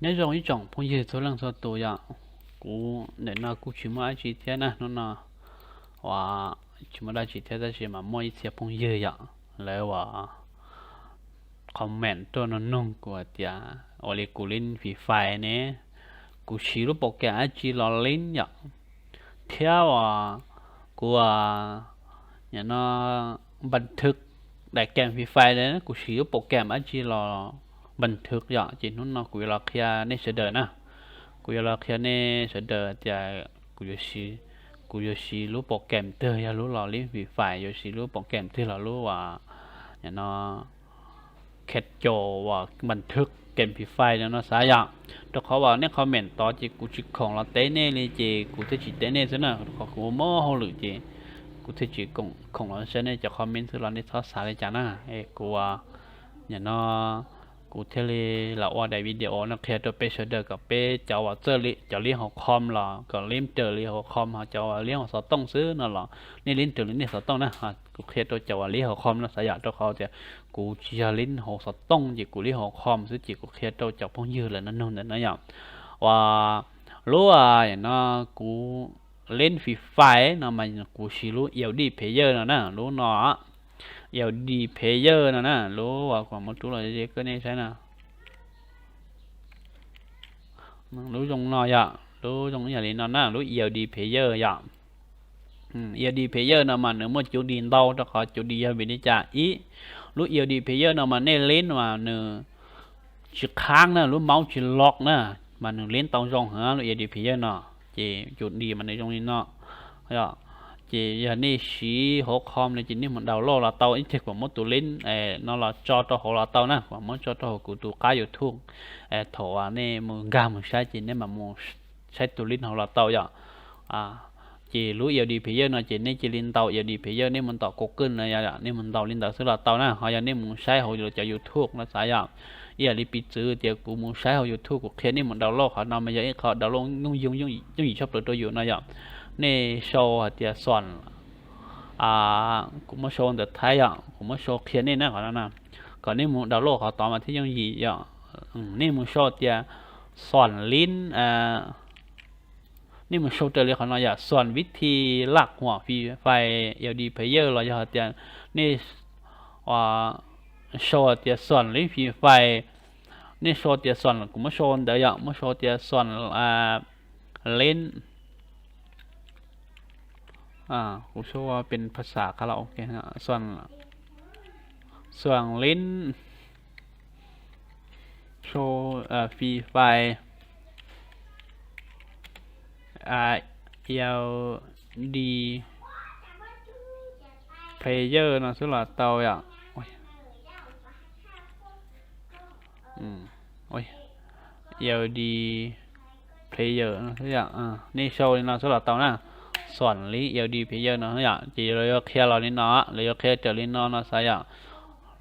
nhớ rồi ý chồng phong gì số lần số tuổi ya cú để nó cú chỉ mà chỉ thế nè nó nó và chỉ mà đã chỉ thế đó chỉ mà mỗi xe phong gì ya lại và comment ตัวนั้นนงกว่าเดียโอเลกูลินฟีไฟเนี่ยกูชิรุโปรแกรมจีลอลิน ya เที่ยวอะกูอะอย่างน้อบันทึกแบันทึกอย่างจีนุ่นเนาะกูรอเคียในเสดนะกูรอเคียในเสดจะกูจะชีกูจะชีรู้โปรแกรมเตอร์อยารู้รอลิฟีไฟอยู่ชีรู้โปรแกรมที่เรารู้ว่าอย่างเนาะแคทโจว่าบันทึกเกมฟีไฟเนาะสายอย่างแต่เขาว่าเนี่ยคอมเมนต์ต่อจีกูจิของเราเต้เน่เลยจีกูจะจีเต้เน่ซะนะเขากูโม่เขาหรือจีกูจะจีของของเราเช่นเนี่ยจะคอมเมนต์ที่เราในทอดสายเลยจ้านะเอ้กูว่าอย่างเนาะ กูเทเลละว่าได้วิดีโอนะแค่ตัวเปเชเดอร์กับเปเจ้าว่าเจอลิเจ้าเลี้ยงของคอมล่ะก็เล่มเจอเลี้ยงของคอมเจ้าว่าเลี้ยงของสต้องซื้อนั่นหรอนี่ลิ้นเจอลิ้นนี่สต้องนะฮะกูแค่ตัวเจ้าว่าเลี้ยงของคอมนะสายตัวเขาจะกูเชียลิ้นของสต้องจีกูเลี้ยงของคอมซื้อจีกูแค่ตัวเจ้าพงยืดเลยนั่นนู่นนั่นนั่อย่างว่ารู้ว่าอย่างนั้นกูเล่นฟรีไฟนะมันกูชิรู้เอลดีเพเยอร์นะนะรู้เนาะ เอลดีเพเยอร์นะนะรู้ว่าความมุตุเราจะก็นี่ใช่นะรู้ตรงนอยะรู้ตรงอย่างนี้นอนนะรู้เอลดีเพเยอร์อย่างอืมเอลดีเพเยอร์นะมันเนื้อมันจุดดินเตาถ้าขอจุดดีให้เป็นนิจาอีรู้เอลดีเพเยอร์นะมันเน้นเล่นมาเนื้อชิค้างนะรู้เมาส์ชิล็อกนะมันเนื้อเล่นตองจองหารู้เอลดีเพเยอร์เนาะเจจุดดีมันในตรงนี้เนาะก็ chị giờ này xí hỗ com này chị nên một đầu lo là tàu ít thiệt của một tụ lính nó là cho cho họ là tàu nè và muốn cho cho của tụ cá yêu thương thổ à này một gà một sai chị nên mà một sai tụ lính họ là tàu vậy à chị lú yêu đi phía dưới nó chị nên chị lên tàu yêu đi phía dưới nên mình tàu cố cưng này vậy nên mình tàu lên tàu sẽ là tàu nè họ giờ nên một sai họ được cho yêu thương nó sai vậy giờ đi bị chữ thì cũng một sai họ yêu thương của khi nên mình đầu lo họ nằm mà giờ họ đầu lo nhung nhung nhung nhung gì sắp được tôi yêu nó vậy นี่โชว์เดียส่วนอ่ากูมาโชว์แต่ไทยอะกูมาโชว์เขียนนี่นะก่อนนะก่อนนี่มึงดาวโลกเขาต่อมาที่ยังยีอะนี่มึงโชว์เดียส่วนลิ้นอ่านี่มึงโชว์เดียเขาเนาะอย่าส่วนวิธีหลักหัวฟีไฟเอลดีเพย์เยอร์เราจะเดียนี่ว่าโชว์เดียส่วนลิ้นฟีไฟนี่โชว์เดียส่วนกูมาโชว์เดียมาโชว์เดียส่วนอ่าลิ้น อ่ากูโชว์ว่าเป็นภาษาคาราโอเกะนะส่วนส่วนลิ้นโชว์เอ่อฟรีไฟอ่าเอลดีเพลเยอร์นะสุดละเตาอย่างโอ้ยอืมโอ้ยเอลดีเพลเยอร์นะทุกอย่างอ่านี่โชว์นะสุดละเตานะส่วนลิเอลดีเพเยอร์นะอย่างจีเรายกเคลียร์เรานเนาะเรายกเคลียร์เจอลินเนาะนะสายอย่าง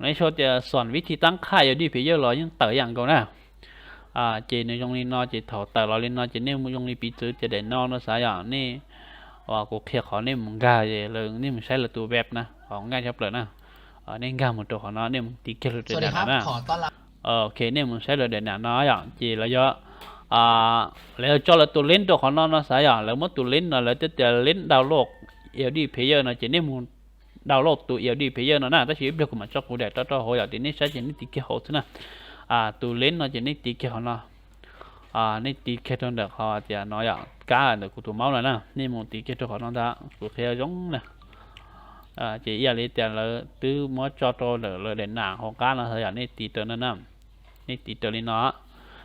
ในโชว์จะส่วนวิธีตั้งค่าเอลดีเพเยอร์เรายังเต๋ออย่างก่อนนะอ่าจีในตรงนี้เนาะจีถอดเต๋อเราลินเนาะจีเนี่ยมึงตรงนี้ปีจื้อจะเด่นเนาะนะสายอย่างนี่ว่ากูเคลียร์ขอเนี่ยมึงกาเยเลยนี่มึงใช้ละตัวแบบนะของง่ายชับเลยนะอ่าเนี่ยง่ายหมดตัวของเนาะเนี่ยมึงตีเกลือสวัสดีครับนะขอต้อนรับเออโอเคเนี่ยมึงใช้เลยเด่นนะเนาะอย่างจีแล้วเยอะ à แล้ว cho là tụ lính ตัวของ nó nó sẽ à แล้ว mất tụ lính là tới giờ lính đào lột yếu đi phía giờ nó chỉ nên muốn đào lột tụ yếu đi phía giờ nó nè ta chỉ biết mà cho cụ để cho cho hồi giờ thì nên sẽ chỉ nên tí cái hậu thế nè à tụ lính nó chỉ nên tí cái hậu nó à nên tí cái trong được họ thì nó ya cá được cụ tụ máu này nè nên muốn tí cái cho họ nó ta cụ theo giống nè à chỉ giờ lấy tiền là từ mới cho cho được là để nàng họ cá là thời gian nên tí tới nó nè nên tí tới lên nó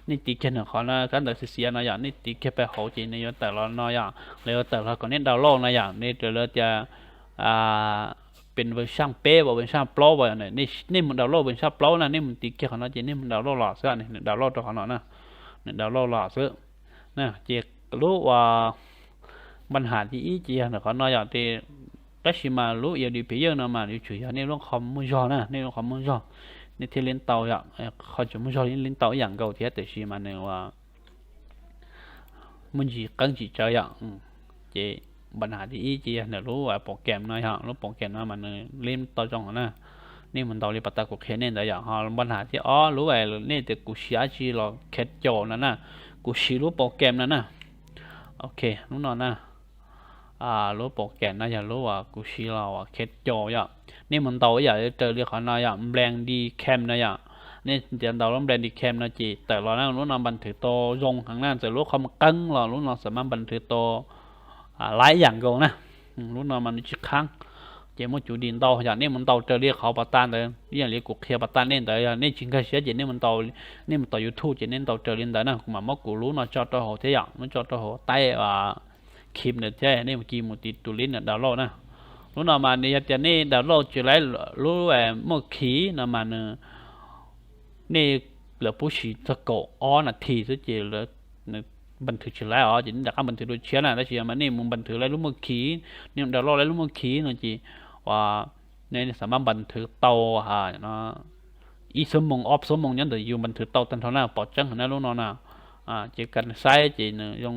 นี่ตีแค่หนึ่งข้อนะการเดิเสียนะอย่างนี่ตีแค่ไปหัวจีนในยแต่ละน้อยอย่างแล้วแต่ละก่อนนี้ดาวโลกนะอย่างนี่เดี๋ยวเราจะอ่าเป็นเวอร์ชันเป๊ะเวอร์ชันโปรไว้เนี่ยนี่นี่มันดาวโลกเวอร์ชันโปรนะนี่มันตีแค่ของเราจีนนี่มันดาวโลกหล่อเสื้อนี่ดาวโลกตัวของเรานะนี่ดาวโลกหล่อเสื้อนะเจ๊รู้ว่าปัญหาที่อีเจียนะของเราอย่างที่แต่ชิมารู้อย่างดีเพียงนะมาอยู่เฉยๆนี่เรื่องคอมมูนจอนะนี่เรื่องคอมมูนจอนี่ที่เล่นเตาอย่างเขาจอ บเล่นเตาอย่างเก่าที่แต่ชีมันเนี่ยว่ามันจีกังจีเจ้าอย่างเจปัญหาที่อีจีเนี่ยรู้ว่าโปรแกรมน้อยฮะรู้โปรแกรมว่ามันเล่นเตาจองนะ nên mình tàu đi bắt ta cuộc khen nên đấy à họ ปัญหาที่อ๋อรู้ไอ้นี่แต่กูเสียชีหรอแคทโจนั่นน่ะกูชีรู้โปรแกรมนั่นน่ะโอเครู้นอนนะ อ่ารู้โปรแกรมน่าจะรู้ว่ากูชีเราอะแคทโจอะนี่มันตาอย่าเจอเรียกเขาหน่อยอะแบงดีแคมนะอะนี่เดี๋ยวเราต้องแบงดีแคมนะจีแต่เรานั่งรู้นอนบันทึกโตยงข้างหน้าจะรู้คำกังเรารู้นอนสามารถบันทึกโตอ่าหลายอย่างกูนะรู้นอนมันชิครั้ง chỉ một chủ điện tàu giờ nên mình tàu trở đi khó bắt tan คลิปเนี่ยใช่นี่มันกีมติตุลินเนี่ยดาวโลนะรู้นอมาเนี่ยจะนี่ดาวโลจะไรรู้แหวเมื่อขี้นามาเนี่ยเหลือผู้ชีสโกอ้อน่ทีซะเจเหลือบันทึกเชื่อแล้วอ๋อจินดักบันทึกดูเชื่นะแล้เชื่มันนี่มึงบันทึกอะไรรู้เมื่อขี้นี่ดาวโลอะไรรู้เมื่อขี้นะจีว่าเนี่ยสามารถบันทึกโตฮะเนาะอีสมองออฟสมองยันเดียวอยู่บันทึกโตตันเท่านั้นปอดจังหันะรู้นอนอะอ่าเจอกันไซจีเนี่ยง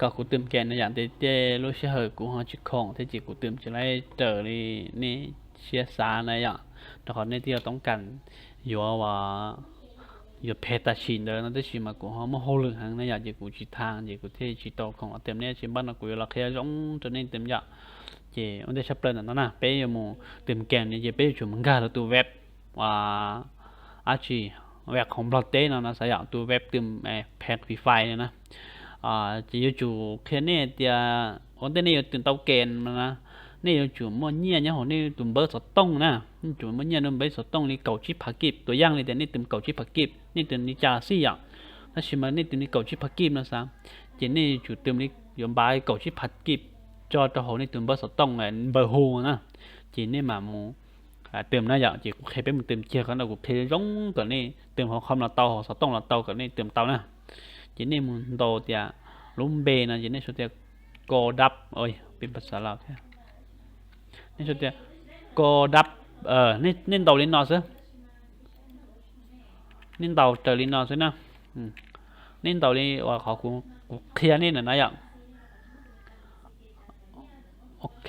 ก็กูตื่มแกนนอย่างเจเจรู้เชื่อกูฮอจิคงเตจิกูตื่มจะได้เจอนี่นี่เชียซานะอย่างแต่ขอในที่เราต้องการอยู่ว่าอยู่เพตาชินเดินนั่นที่ชิมากูฮอมโหลึงหังนะอย่างเจกูจิทางเจกูเทจิโตของเต็มเนี่ยชิบ้านกูเราแค่ร้องจนนี่เต็มอย่าเจมันได้ชับเปลือนนั่นนะเป้ยมูเต็มแกนเนี่ยเจเป้ยชุมังกาแล้วตัวเว็บว่าอาชีแวบของบล็อกเต้นนะสยายตัวเว็บเต็มแอร์แพ็กฟรีไฟเนี่ยนะ อ่าจะอยู่จู่แค่นี้แต่คนตัวนี้อ啊，只有เติ点，我等那有等到干嘛啦？那有就么年，然后那准备做冻呐，你就么年准备做冻，你搞起拍击ตึงเบิร์สต้องนะจูมั่วองนี่เก่าชิพากิบตัวย่างเลยแต่นี่ตึมเก่าชิพักกิบนี่ตึมนี่จ่าซี่อย่าถ้าชิมานนี่ตึมนี่เก่าชิพักกิบนะซะเจนนี่จุดตึมนี่ยอมบายเก่าชิพักกิบจอตัวโหนี่ตึมเบิร์สต้องเลยเบิร์โฮนะเจนนี่หมาหมูเติมน่าอยากจีกูเคยเป็นมันเติมเชียร์กันเอากูเทลร้องกันนี่เติมของคำเราเตาของสต้องเราเตากันนี่เติมเตานะ จินี่มุงโตเตียลุมเบนะจินี่สุดเตียกอดับเอ้ยเป็นภาษาลาวแค่นี่สุดเตียกอดับเออนี่นี่โตลิ้นนอซึนี่โตเจอลินนอซึนะนี่โตลิ้นว่าขอคุณเคลียร์นี่หน่อยนะย่งโอเค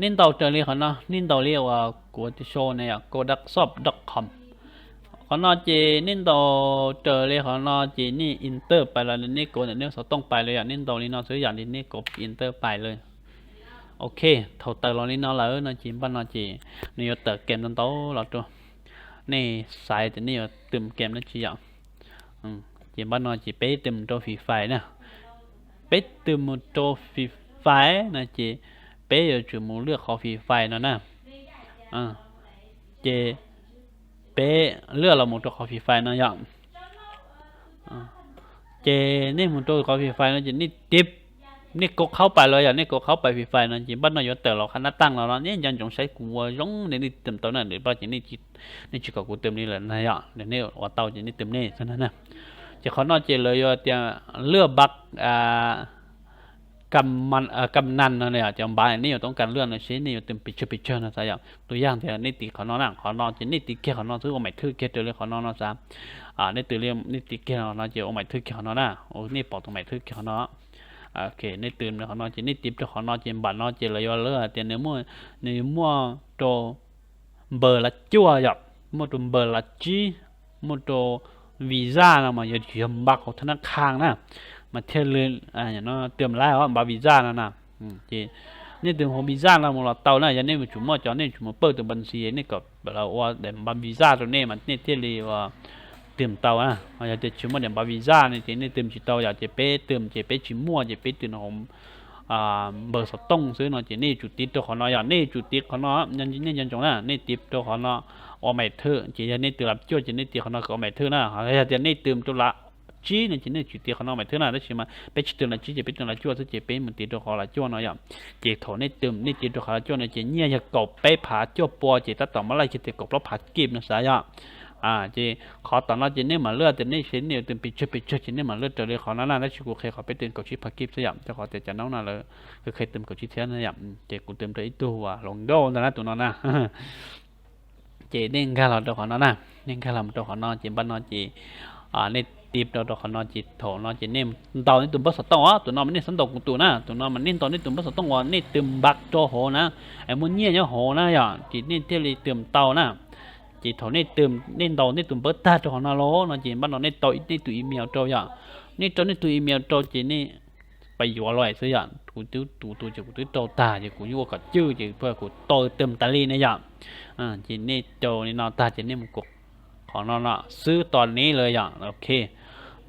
นี่โตเจอลินเขาเนาะนี่โตเรียว่ากูจะโชว์เนี่ยกดักซอฟดักคอม ขอนอจนินโตเจอเลยขอนอจนี่อินเตอร์ไปแล้วนี่โกนี่เนี่ยสต้องไปเลยอย่ะนินโตนี่นอซื้ออย่างนี้นี่กบอินเตอร์ไปเลยโอเคเท่าเตอร์เลอนี่นอแล้วนอจีบ้านนอจนี่เตอร์เกมตันโตเราตัวนี่สายแต่นี่เติมเกมนั่นจีอะอืจีบ้านนอจีไปตึมโตฟีไฟนะไปเตึมโตฟีไฟนะจีไปอยู่จุดมุ่งเลือกขอฟีไฟนะนะอ่าเจ เลือเราหมดตัวคอฟีไฟนะย่อมเจนี่หมดตัวคอฟีไฟนะจีนี่ดิบนี่กกเข้าไปเลยอย่างนี่กกเข้าไปฟีไฟนะจิบ้านนายแต่เราคณะตั้งเราเนี่ยยังจงใช้กูย่งในนี่เติมเต้านั่นหรือบ้าจีนี่จีนี่จีกับกูเติมนี่แหละนะย่อมเดี๋ยวนี่ว่าเต้าจีนี่เติมนี่เท่านั้นนะจะขอนอกเจเลยเตียเลือบักอ่า กำมันเอ่อกำนันเนี่ยจำบายนี่อยู่ต้องการเรื่อนในช้นนี่อยู่เต็มปิดเชปิดเชนะสายอย่างตัวอย่างเท่านิติขอนอนนั่งขอนอนจะนิติเกี่ขอนอนซื้อโอไม่ทึกเกี่ยตัวเลยขอนอนนะสามอ่านี่ตัวเรียมนิติเกี่ขอนอนจะโอไม่ทึกเกี่ขอนอนนะโอ้นี่ปอกตรงไม่ทึกเกี่ขอนอนโอเคนี่ตื่นขอนอนจะนิติบจะขอนอนจะบัตรนอนจะเลยเลื่อเตียนเนื้อมั่วเนื้อมั่วโตเบอร์ละจั่วหยับมั่วโตเบอร์ละจีมั่วโตวีซ่านะมาเยอะเยอะบักของธนาคารนะ mà theo lên à nó tìm lại họ bảo visa nào nè chỉ nên tìm họ visa là một là tàu này cho nên chúng mua cho nên chúng mua bơ từ bên xí nên có là qua để bằng visa rồi nên mà nên theo li và tìm tàu à họ giờ chỉ mua điểm bảo visa này thì nên tìm chỉ tàu giờ chỉ bé tìm chỉ bé chỉ mua chỉ bé tìm hồng à bờ sọt tông ซื้อ nó chỉ nên chủ tiết cho họ nó giờ nên chủ tiết họ nó nhân nhân nhân chúng là nên tiếp cho họ nó ở mày thơ chỉ là nên từ làm chưa chỉ nên tiếp họ nó có mày thơ na họ giờ chỉ nên tìm cho là chỉ nên chỉ nên chỉ tiền nó mày thứ nào đó chỉ mà bé chỉ tiền là chỉ chỉ bé tiền là chua chỉ bé mình tiền được họ là chua nó vậy chỉ thổ nên tiền nên tiền được họ là chua nó chỉ nhẹ nhàng cột bé phá chua bò chỉ ta tổng mà lại chỉ tiền cột nó phá kim nó sao vậy à chỉ họ tao nó chỉ nên mà lừa tiền nên chỉ nên tiền bị chơi bị chơi chỉ nên mà lừa trở lại họ nó là nó chỉ cụ khi họ bé tiền cột chỉ phá kim sao vậy cho họ tiền cho nó là là คือเคยเติมกับชีเทียนนะอย่างเจกูเติมตัวอีตัวลงโดนนะตัว นั้นนะเจเด้งค่าเราตัวของน้องนะเด้งค่าเราตัวขอนอจบ้านน้องเจอ่าในตีบตัวตัวของน้องเนมเต่านี่ตุ่มบัสตองอะตัวนอมันนี่สันตกตัวนะตัวนอมันนี่ตอนนี้ตุ่มบัสตองอะนี่ตุ่มบักโจโหนะไอ้มันเนี่ยเนี่ยโหนะอย่างจีนี่เที่ยวเตุ่มเตานะจีโถนี่ตุ่มนี่ตอนนี่ตุ่มเบิร์ตาตัวขน้อโลนองเจบ้านน้องนี่ตัวนี่ตัวอีเมลโจอย่างนี่ตัวนี่ตัวอีเมลโจเจนี่ไปอยู่อร่อยสักอย่างกูตื้อตูตูจะกูตื้โตตาจะกูยู่วกับจื้อจะเพื่อกูโตเติมตาลีนะอย่างอ่าจีนี่โจนี่นอตาจีนี่มันกของนอนอะซื้อตอนนี้เลยอย่างโอเค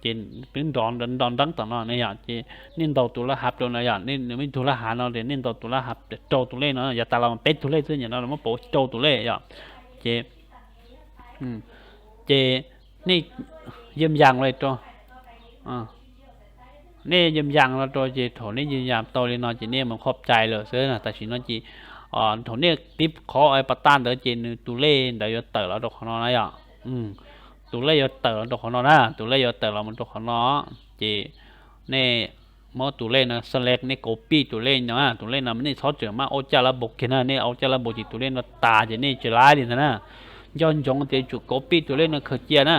เจนเป็นดอนดอนดอนตั้งต่างเนาะในอย่างเจนิ่นเตตุลาหับโดนในอย่างนี่ไม่ตุลาหาเนาะเดี๋ยวนิ่นเตตุลาหับโจตุเล่เนาะอย่าตาเราเป็ดตุเล่เสีงอย่างนั้เราไม่โปโจตุเล่อย่างเจอืมเจนี่ยืมยางเลยตัวอ่านี่เยืมยางเราตัวเจโถนี่ยืมยางโตเลยนอนจีเนี่ยมันขอบใจเลยเสื้อนะแต่ชินนอจีอ่าโถเนี่ยปิ๊บขอไอ้ปะต้านเดี๋ยวเจนตุเล่เดี๋ยวเต๋อเราวดอกนอนอะรอย่างอืม อตุเล่นะสเล็กนี่โกปี้ตุเล่นะตุเล่นะมันนี่ชอบเจอมาโอจาระบกนะนี่โอจาระบกจีตุเล่นะตาจีนี่จะร้ายดินะย้อนจงเตจุโกปี้ตุเล่นะเคยเจียนะ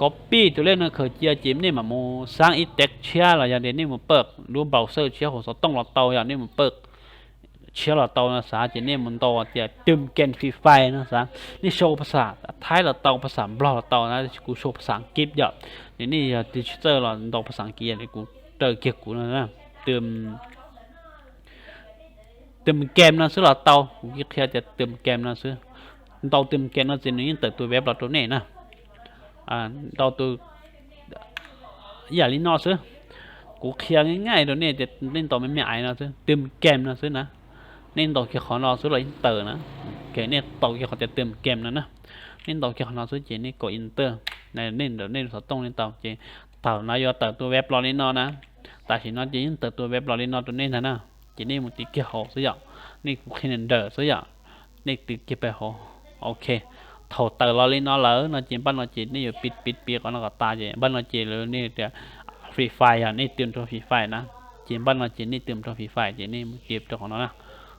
copy ตัวเล่นนะเคยเจียจิมนี่มาโมสร้างอีเต็กเชียร์เราอย่างเดียวนี่มันเปิกรู้เบราว์เซอร์เชียร์ของสต้องเราเตาอย่างนี้มันเปิก เชียร์เราเตานะสาจินี่มันโตจียตึมเกนฟีไฟนะสานี่โชว์ภาษาท้ายเราเตาภาษาบล็อกเราเตานะกูโชว์ภาษาอังกฤษเยอะนี่นี่ดิจิตอลเราเตาภาษาอังกฤษนี่กูเจอเกี่ยวกูนะนะเติมเติมเกมนะซื้อเราเตากูแค่จะเติมเกมนะซื้อเตาเติมเกมนะสินี่เติมตัวเว็บเราตัวนี้นะ à đầu tư giờ lý nó chứ cú kia ngay ngay rồi nè nên tàu mấy mẹ nó chứ tìm kèm nó chứ nè nên tàu kia khó nó chứ là inter nè cái này tàu kia khó จะ tìm kèm nữa nè nên tàu kia khó nó chứ chỉ nên có inter này nên rồi nên số tông lên tàu chỉ tàu nó do tàu ตัวเว็บรอนี่นอนะแต่สินอจะยิ่งเติตัวเว็บรอนี่นอตัวนี้นะนะ chỉ nên một tí kia hồ sử dụng nên cũng khi nên đỡ sử dụng nên từ kia ไป hồ ok thầu tờ lo lên nó lỡ nó chỉ bắt nó chỉ นี่ปิดปิดเปียก nó ก็ตายอย่างบ้านเราจีเลยนี่แต่ฟรีไฟอะนี่เตรีย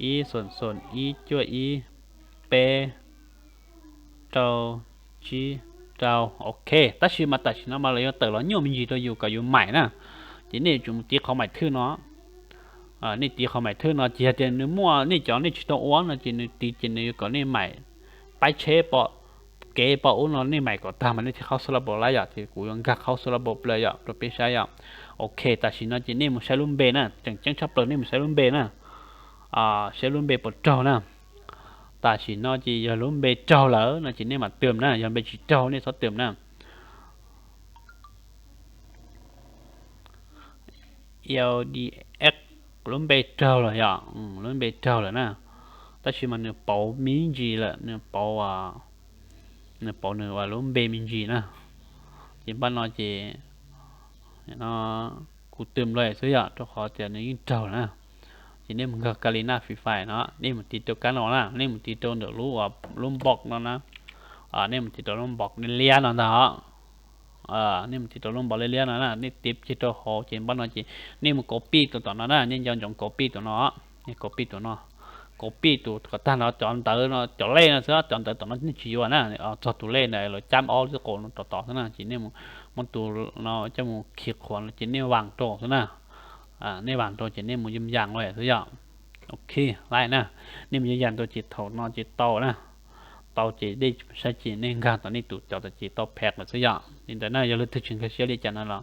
อีส่วนส่วนอีจั่วอีเปเตาจีเตาโอเคตัดชื่อมาตัดชื่อมาเลยเต๋อเราโยมยีเราอยู่กับอยู่ใหม่นะทีนี้จุดมตีเขาใหม่ทื่อเนาะอ่านี่ตีเขาใหม่ทื่อเนาะจีเจนมั่วนี่จอนี่ชุดอ้วนนะจีนี่ตีจีนี่อยู่อนนี่ใหม่ไปเชฟปอเกปออุ้นนี่ใหม่ก็ตามมันนี่ที่เขาสลับบลายอะที่กูยังกักเขาสลับบลายอะเราไปใช้อ่งโอเคตัดชื่อนาะจีนี่มึงใช้ลุ่มเบนะจังจังชอบเลยนี่มึงใช้ลุ่มเบนะ à sẽ luôn bị bỏ trâu nè ta chỉ nó chỉ giờ luôn bị trâu lỡ nó chỉ nên mà tiềm nè giờ bị chỉ trâu nên số tiềm nè giờ đi x luôn bị trâu rồi nhở luôn bị trâu rồi nè ta chỉ mà nửa bảo miếng gì là, nửa bảo à nửa bảo nửa luôn bị miếng gì nè chỉ bắt nó chỉ, nó cụ tiềm lại số giờ dạ, cho khó tiền nên trâu nè ทีนี้มันก็กาลินาฟรีไฟเนาะนี่มันติดตัวกันหรอนะนี่มันติดตัวเดี๋ยวรู้ว่าลุมบอกเนาะนะอ่านี่มันติดตัวลุมบอกเลียนเนาะนะอ่านี่มันติดตัวลุมบอกเลียนเนาะนะนี่ติดจีตัวหอเจีบ้านเนาะจีนี่มันก๊อปปี้ตัวต่อเนาะนะนี่ย้อนจงก๊อปปี้ตัวเนาะนี่ก๊อปปี้ตัวเนาะก๊อปปี้ตัวก็ตั้งเนาจอนเตอเนาะจอนเล่เนะเสือจอนเตอตัวนั้นนี่ชิวานะเนี่ยจอดตัวเล่เนี่ยเราจำอ๋อสือโกนต่อต่อเนาะจีนี่มันมันตัวเนาะจมูกขีดขวนจีนี่วางโตเนาะ à nên vàng trổ chỉ nên một dâm dạng rồi thế giờ ok lại nè nên một dàn tôi chỉ thầu nó chỉ to nè tàu chỉ đi sẽ chỉ nên cả tụi này tụ cho tụi chỉ to pẹt là thế giờ nên tại nơi giờ lúc thực hiện cái xíu đi cho nó là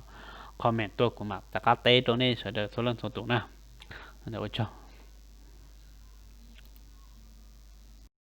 comment ตัวกูมาแต่ก็เต้ตัวนี้เสด็จ